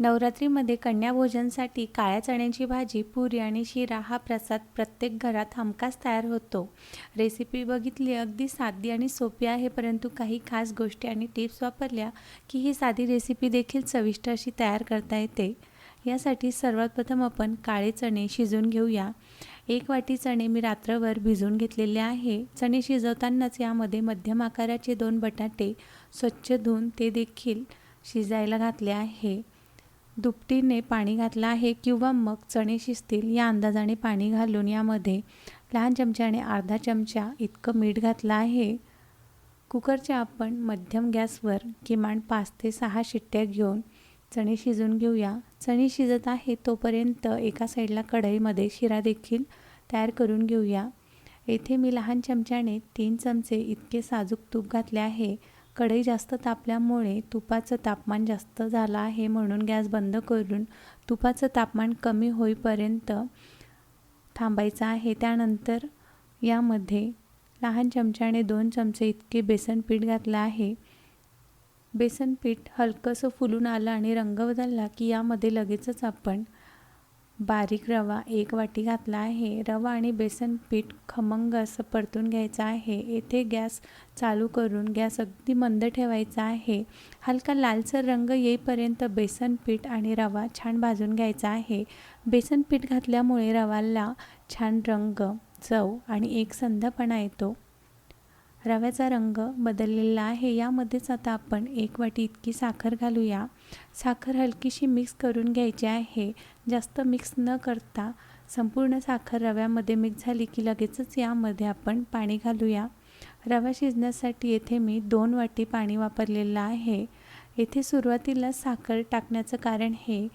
नवरात्रीमध्ये कन्याभोजनसाठी काळ्या चण्याची भाजी पुरी आणि शिरा हा प्रसाद प्रत्येक घरात हमखास तयार होतो. रेसिपी बघितली अगदी साधी आणि सोपी आहे परंतु काही खास गोष्टी आणि टिप्स वापरल्या की ही साधी रेसिपी देखील चविष्ट अशी तयार करता येते. यासाठी सर्वात प्रथम आपण काळे चणे शिजवून घेऊया. एक वाटी चणे मी रात्रभर भिजवून घेतलेले आहे. चणे शिजवतानाच यामध्ये मध्यम आकाराचे दोन बटाटे स्वच्छ धुवून ते देखील शिजायला घातले आहे. दुपटीने पाणी घातलं आहे किंवा मग चणे शिजतील या अंदाजाने पाणी घालून यामध्ये लहान चमच्याने अर्धा चमचा इतकं मीठ घातलं आहे. कुकरच्या आपण मध्यम गॅसवर किमान पाच ते सहा शिट्ट्या घेऊन चणे शिजून घेऊया. चणे शिजत आहे तोपर्यंत एका साईडला कढईमध्ये शिरा देखील तयार करून घेऊया. येथे मी लहान चमच्याने तीन चमचे इतके साजूक तूप घातले आहे. कढई जास्त तापल्यामुळे तुपाचं तापमान जास्त झालं आहे म्हणून गॅस बंद करून तुपाचं तापमान कमी होईपर्यंत थांबायचं आहे. त्यानंतर यामध्ये लहान चमच्याने दोन चमचे इतके बेसन पीठ घातलं आहे. बेसन पीठ हलकंसं फुलून आलं आणि रंग बदलला की यामध्ये लगेचच आपण बारीक रवा एक वाटी घातला आहे. रवा आणि बेसन पीठ खमंग असं परतून घ्यायचं आहे. येथे गॅस चालू करून गॅस अगदी मंद ठेवायचा आहे. हलका लालसर रंग येईपर्यंत बेसन पीठ आणि रवा छान भाजून घ्यायचा आहे. बेसन पीठ घातल्यामुळे रवाला छान रंग चव आणि एक संधपणा येतो. रव्याचा रंग बदललेला आहे. यामध्येच आता आपण एक वाटी इतकी साखर घालूया. साखर हलकीशी मिक्स करून घ्यायची आहे. जास्त मिक्स न करता संपूर्ण साखर रव्यामध्ये मिक्स झाली की लगेचच यामध्ये आपण पाणी घालूया. रवा शिजण्यासाठी येथे मी दोन वाटी पाणी वापरलेलं आहे. येथे सुरुवातीला साखर टाकण्याचं कारण हे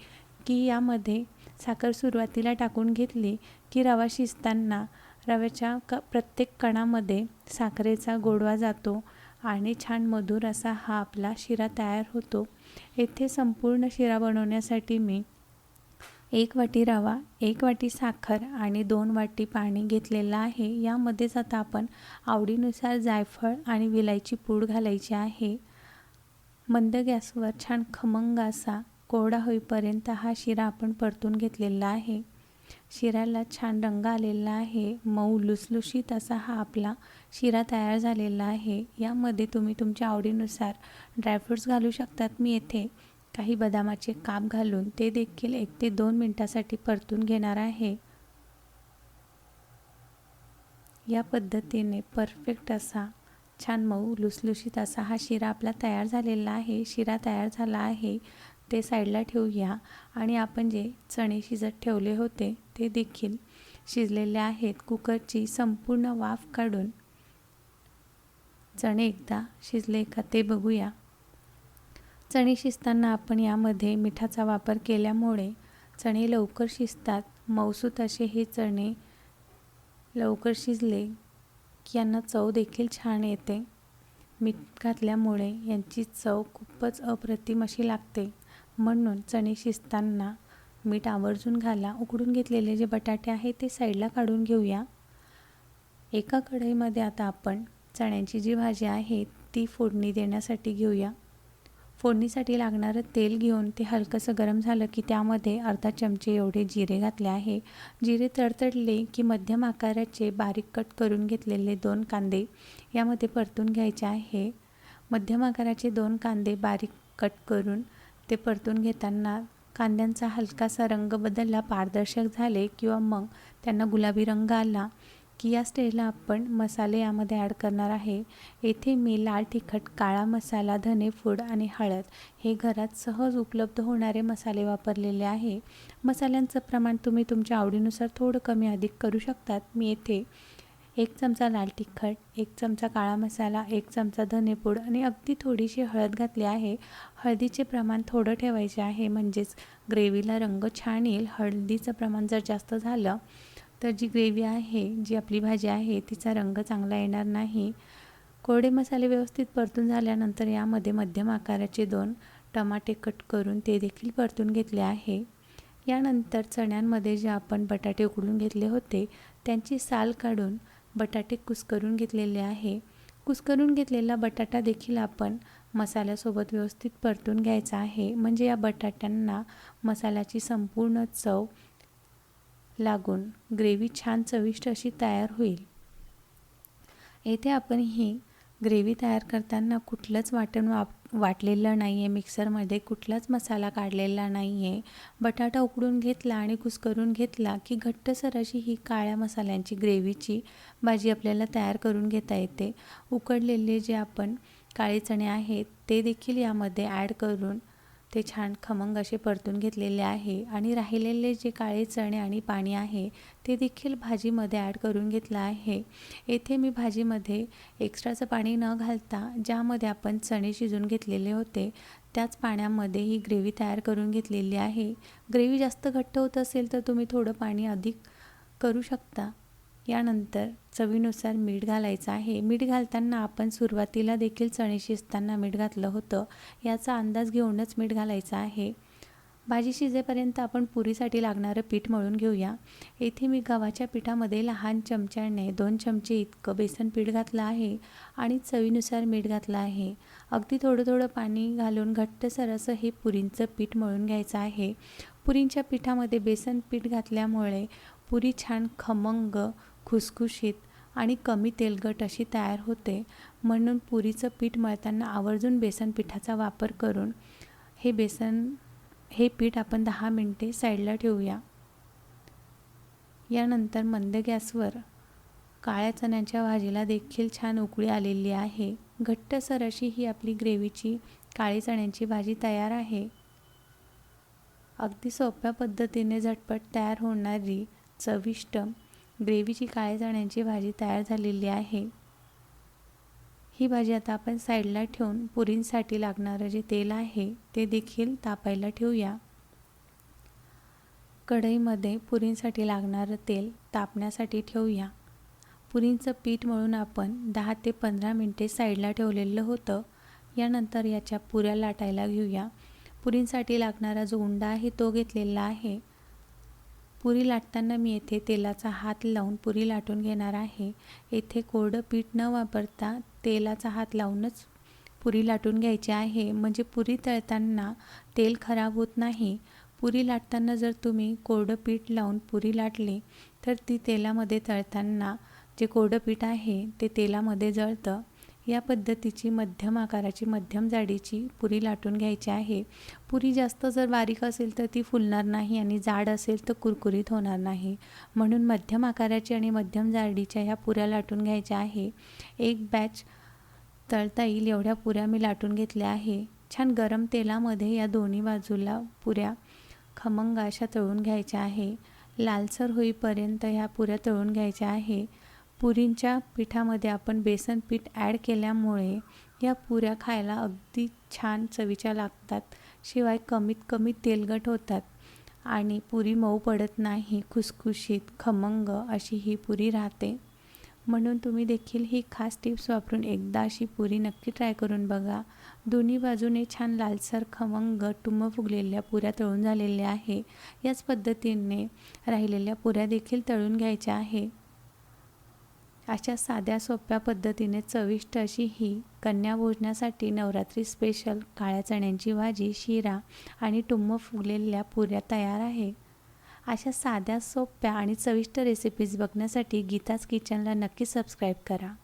की यामध्ये साखर सुरुवातीला टाकून घेतली की रवा शिजताना रव्याच्या क प्रत्येक कणामध्ये साखरेचा गोडवा जातो आणि छान मधुर असा हा आपला शिरा तयार होतो. येथे संपूर्ण शिरा बनवण्यासाठी मी एक वाटी रवा एक वाटी साखर आणि दोन वाटी पाणी घेतलेलं आहे. यामध्येच आता आपण आवडीनुसार जायफळ आणि विलायची पूड घालायची आहे. मंद गॅसवर छान खमंग असा कोरडा होईपर्यंत हा शिरा आपण परतून घेतलेला आहे. शिऱ्याला छान रंग आलेला आहे. मऊ लुसलुशीत असा हा आपला शिरा तयार झालेला आहे. यामध्ये तुम्ही तुमच्या आवडीनुसार ड्रायफ्रूट्स घालू शकतात. मी येथे काही बदामाचे काप घालून ते देखील एक ते दोन मिनटासाठी परतून घेणार आहे. या पद्धतीने परफेक्ट असा छान मऊ लुसलुशीत असा हा शिरा आपला तयार झालेला आहे. शिरा तयार झाला आहे. ते साईडला ठेवूया. आणि आपण जे चणे शिजत ठेवले होते ते देखील शिजलेले आहेत. कुकरची संपूर्ण वाफ काढून चणे एकदा शिजले का ते बघूया. चणे शिजताना आपण यामध्ये मिठाचा वापर केल्यामुळे चणे लवकर शिजतात. मौसूत असे हे चणे लवकर शिजले की यांना चव देखील छान येते. मीठ घातल्यामुळे यांची चव खूपच अप्रतिम अशी लागते. म्हणून चणे शिजताना मीठ आवर्जून घाला. उकडून घेतलेले जे बटाटे आहे ते साईडला काढून घेऊया. एका कढईमध्ये आता आपण चण्याची जी भाजी आहे ती फोडणी देण्यासाठी घेऊया. फोडणीसाठी लागणारं तेल घेऊन ते हलकंसं गरम झालं की त्यामध्ये अर्धा चमचे एवढे जिरे घातले आहे. जिरे तडतडले की मध्यम आकाराचे बारीक कट करून घेतलेले दोन कांदे यामध्ये परतून घ्यायचे आहे. मध्यम आकाराचे दोन कांदे बारीक कट करून ते परतून घेताना कांद्यांचा हलकासा रंग बदलला पारदर्शक झाले किंवा मग त्यांना गुलाबी रंग आला. की या स्टेजला आपण मसाले यामध्ये ॲड करणार आहे. येथे मी लाल तिखट काळा मसाला धने फूड आणि हळद हे घरात सहज उपलब्ध होणारे मसाले वापरलेले आहे. मसाल्यांचं प्रमाण तुम्ही तुमच्या आवडीनुसार थोडं कमी अधिक करू शकतात. मी येथे एक चमचा लाल तिखट एक चमचा काळा मसाला एक चमचा धनेपूड आणि अगदी थोडीशी हळद घातली आहे. हळदीचे प्रमाण थोडं ठेवायचे आहे म्हणजेच ग्रेव्हीला रंग छान येईल. हळदीचं प्रमाण जर जास्त झालं तर जी ग्रेव्ही आहे जी आपली भाजी आहे तिचा रंग चांगला येणार नाही. कोरडे मसाले व्यवस्थित परतून झाल्यानंतर यामध्ये मध्यम आकाराचे दोन टमाटे कट करून ते देखील परतून घेतले आहे. यानंतर चण्यांमध्ये जे आपण बटाटे उकडून घेतले होते त्यांची साल काढून बटाटे कुस्करून घेतलेले आहे. कुस्करून घेतलेला बटाटा देखील आपण मसाल्यासोबत व्यवस्थित परतून घ्यायचा आहे. म्हणजे या बटाट्यांना मसाल्याची संपूर्ण चव लागून ग्रेव्ही छान चविष्ट अशी तयार होईल. येथे आपण ही ग्रेव्ही तयार करताना कुठलंच वाटण वाप वाटलेलं नाही आहे मिक्सरमध्ये कुठलाच मसाला काढलेला नाही आहे बटाटा उकडून घेतला आणि कुस्करून घेतला की घट्टसर अशी ही काळ्या मसाल्यांची ग्रेव्हीची भाजी आपल्याला तयार करून घेता येते. उकडलेले जे आपण काळे चणे आहेत ते देखील यामध्ये ॲड करून ते छान खमंग असे परतून घेतलेले आहे आणि राहिलेले जे काळे चणे आणि पाणी आहे ते देखील भाजीमध्ये ॲड करून घेतलं आहे. येथे मी भाजीमध्ये एक्स्ट्राचं पाणी न घालता ज्यामध्ये आपण चणे शिजून घेतलेले होते त्याच पाण्यामध्ये ही ग्रेव्ही तयार करून घेतलेली आहे. ग्रेव्ही जास्त घट्ट होत असेल तर तुम्ही थोडं पाणी अधिक करू शकता. यानंतर चवीनुसार मीठ घालायचं आहे. मीठ घालताना आपण सुरुवातीला देखील चणे शिजताना मीठ घातलं होतं. याचा अंदाज घेऊनच मीठ घालायचं आहे. भाजी शिजेपर्यंत आपण पुरीसाठी लागणारं पीठ मळून घेऊया. येथे मी गव्हाच्या पिठामध्ये लहान चमच्याने दोन चमचे इतकं बेसन पीठ घातलं आहे आणि चवीनुसार मीठ घातलं आहे. अगदी थोडं थोडं पाणी घालून घट्टसर असं हे पुरींचं पीठ मळून घ्यायचं आहे. पुरींच्या पिठामध्ये बेसन पीठ घातल्यामुळे पुरी छान खमंग खुसखुशीत आणि कमी तेलकट अशी तयार होते. म्हणून पुरीचं पीठ मळताना आवर्जून बेसन पिठाचा वापर करून हे बेसन हे पीठ आपण दहा मिनटे साईडला ठेवूया. यानंतर मंद गॅसवर काळ्या चण्याच्या भाजीला देखील छान उकळी आलेली आहे. घट्टसर अशी ही आपली ग्रेव्हीची काळी चण्याची भाजी तयार आहे. अगदी सोप्या पद्धतीने झटपट तयार होणारी चविष्ट ग्रेव्हीची काळ्या चण्याची भाजी तयार झालेली आहे. ही भाजी आता आपण साईडला ठेवून पुरींसाठी लागणारं जे तेल आहे ते देखील तापायला ठेवूया. कढईमध्ये पुरींसाठी लागणारं तेल तापण्यासाठी ठेवूया. पुरींचं पीठ मळून आपण दहा ते पंधरा मिनटे साईडला ठेवलेलं होतं. यानंतर याच्या पुऱ्या लाटायला घेऊया. पुरींसाठी लागणारा जो उंडा आहे तो घेतलेला आहे. पुरी लाटताना मी येथे तेलाचा हात लावून पुरी लाटून घेणार आहे. येथे कोरडं पीठ न वापरता तेलाचा हात लावूनच पुरी लाटून घ्यायची आहे. म्हणजे पुरी तळताना तेल खराब होत नाही. पुरी लाटताना जर तुम्ही कोरडं पीठ लावून पुरी लाटली तर ती तेलामध्ये तळताना जे कोरडं पीठ आहे ते तेलामध्ये जळतं. या पद्धतीची मध्यम आकाराची मध्यम जाडीची पुरी लाटून घ्यायची आहे. पुरी जास्त जर बारीक असेल तर ती फुलणार नाही आणि जाड असेल तर कुरकुरीत होणार नाही. म्हणून मध्यम आकाराची आणि मध्यम जाडीच्या ह्या पुऱ्या लाटून घ्यायच्या आहे. एक बॅच तळता येईल एवढ्या पुऱ्या मी लाटून घेतल्या आहे. छान गरम तेलामध्ये या दोन्ही बाजूला पुऱ्या खमंग अशा तळून घ्यायच्या आहे. लालसर होईपर्यंत ह्या पुऱ्या तळून घ्यायच्या आहे. पुरींच्या पिठामध्ये आपण बेसन पीठ ॲड केल्यामुळे या पुऱ्या खायला अगदी छान चवीच्या लागतात. शिवाय कमीत कमी तेलगट होतात. आणि पुरी मऊ पडत नाही खुसखुशीत खमंग अशी ही पुरी राहते. म्हणून तुम्ही देखील ही खास टिप्स वापरून एकदा अशी पुरी नक्की ट्राय करून बघा. दोन्ही बाजूने छान लालसर खमंग टुंब फुगलेल्या पुऱ्या तळून झालेल्या आहे. याच पद्धतीने राहिलेल्या पुऱ्या देखील तळून घ्यायच्या आहे. अशा साध्या सोप्या पद्धतीने चविष्ट अशी ही कन्या भोजनासाठी नवरात्री स्पेशल काळ्या चण्यांची भाजी शिरा आणि टुंब फुगलेल्या पुऱ्या तयार आहे. अशा साध्या सोप्या आणि चविष्ट रेसिपीज बघण्यासाठी गीताज किचनला नक्की सबस्क्राईब करा.